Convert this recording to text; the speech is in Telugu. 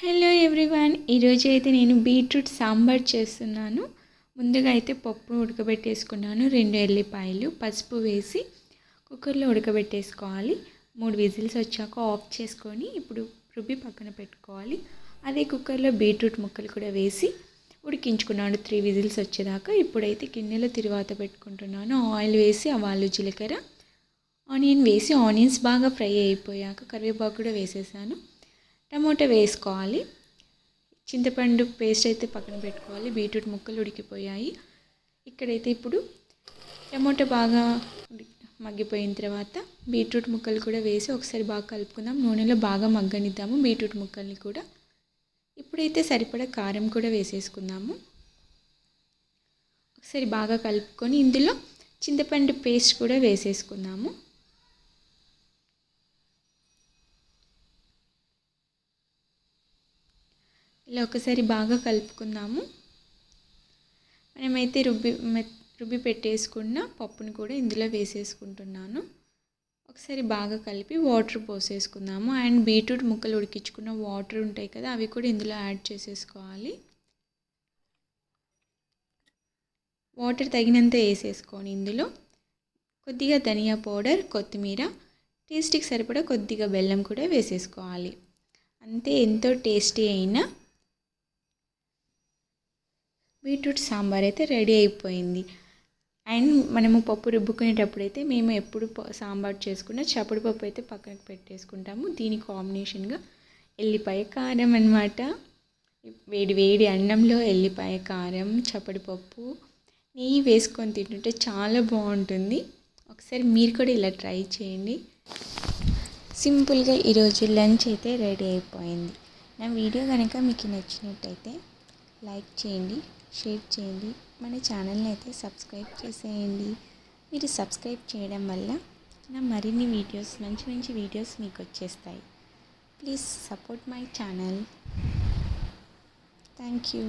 హలో ఎవ్రీవన్ ఈరోజు అయితే నేను బీట్రూట్ సాంబార్ చేస్తున్నాను. ముందుగా అయితే పప్పు ఉడకబెట్టేసుకున్నాను. రెండు ఎల్లిపాయలు పసుపు వేసి కుక్కర్లో ఉడకబెట్టేసుకోవాలి. మూడు విజిల్స్ వచ్చాక ఆఫ్ చేసుకొని ఇప్పుడు రుబ్బి పక్కన పెట్టుకోవాలి. అదే కుక్కర్లో బీట్రూట్ ముక్కలు కూడా వేసి ఉడికించుకున్నాను. త్రీ విజిల్స్ వచ్చేదాకా ఇప్పుడైతే గిన్నెలో తిరువాత పెట్టుకుంటున్నాను. ఆయిల్ వేసి ఆవాలు జీలకర్ర ఆనియన్ వేసి ఆనియన్స్ బాగా ఫ్రై అయిపోయాక కరివేపాకు కూడా వేసేసాను. టమోటా వేసుకోవాలి. చింతపండు పేస్ట్ అయితే పక్కన పెట్టుకోవాలి. బీట్రూట్ ముక్కలు ఉడికిపోయాయి. ఇక్కడైతే ఇప్పుడు టమోటా బాగా మగ్గిపోయిన తర్వాత బీట్రూట్ ముక్కలు కూడా వేసి ఒకసారి బాగా కలుపుకుందాం. నూనెలో బాగా మగ్గనిద్దాము బీట్రూట్ ముక్కల్ని కూడా. ఇప్పుడైతే సరిపడా కారం కూడా వేసేసుకుందాము. ఒకసారి బాగా కలుపుకొని ఇందులో చింతపండు పేస్ట్ కూడా వేసేసుకుందాము. ఇలా ఒకసారి బాగా కలుపుకుందాము. మనమైతే రుబ్బి రుబ్బి పెట్టేసుకున్న పప్పుని కూడా ఇందులో వేసేసుకుంటున్నాను. ఒకసారి బాగా కలిపి వాటర్ పోసేసుకుందాము. అండ్ బీట్రూట్ ముక్కలు ఉడికించుకున్న వాటర్ ఉంటాయి కదా అవి కూడా ఇందులో యాడ్ చేసేసుకోవాలి. వాటర్ తగినంత వేసేసుకొని ఇందులో కొద్దిగా ధనియా పౌడర్ కొత్తిమీర టేస్ట్కి సరిపడా కొద్దిగా బెల్లం కూడా వేసేసుకోవాలి. అంతే ఎంతో టేస్టీ అయిన బీట్రూట్ సాంబార్ అయితే రెడీ అయిపోయింది. అండ్ మనము పప్పు రుబ్బుకునేటప్పుడు అయితే మేము ఎప్పుడు సాంబార్ చేసుకున్న చప్పుడు పప్పు అయితే పక్కనకు పెట్టేసుకుంటాము. దీని కాంబినేషన్గా ఎల్లిపాయ కారం అనమాట వేడి వేడి అన్నంలో ఎల్లిపాయ కారం చప్పడి పప్పు నెయ్యి వేసుకొని తింటుంటే చాలా బాగుంటుంది. ఒకసారి మీరు కూడా ఇలా ట్రై చేయండి. సింపుల్గా ఈరోజు లంచ్ అయితే రెడీ అయిపోయింది. నా వీడియో కనుక మీకు నచ్చినట్టయితే లైక్ చేయండి. షేర్ చేయండి. మన ఛానల్ని అయితే సబ్స్క్రైబ్ చేసేయండి. మీరు సబ్స్క్రైబ్ చేయడం వల్ల నా మరిన్ని వీడియోస్ మంచి మంచి వీడియోస్ మీకు వచ్చేస్తాయి. Please support my channel. Thank you.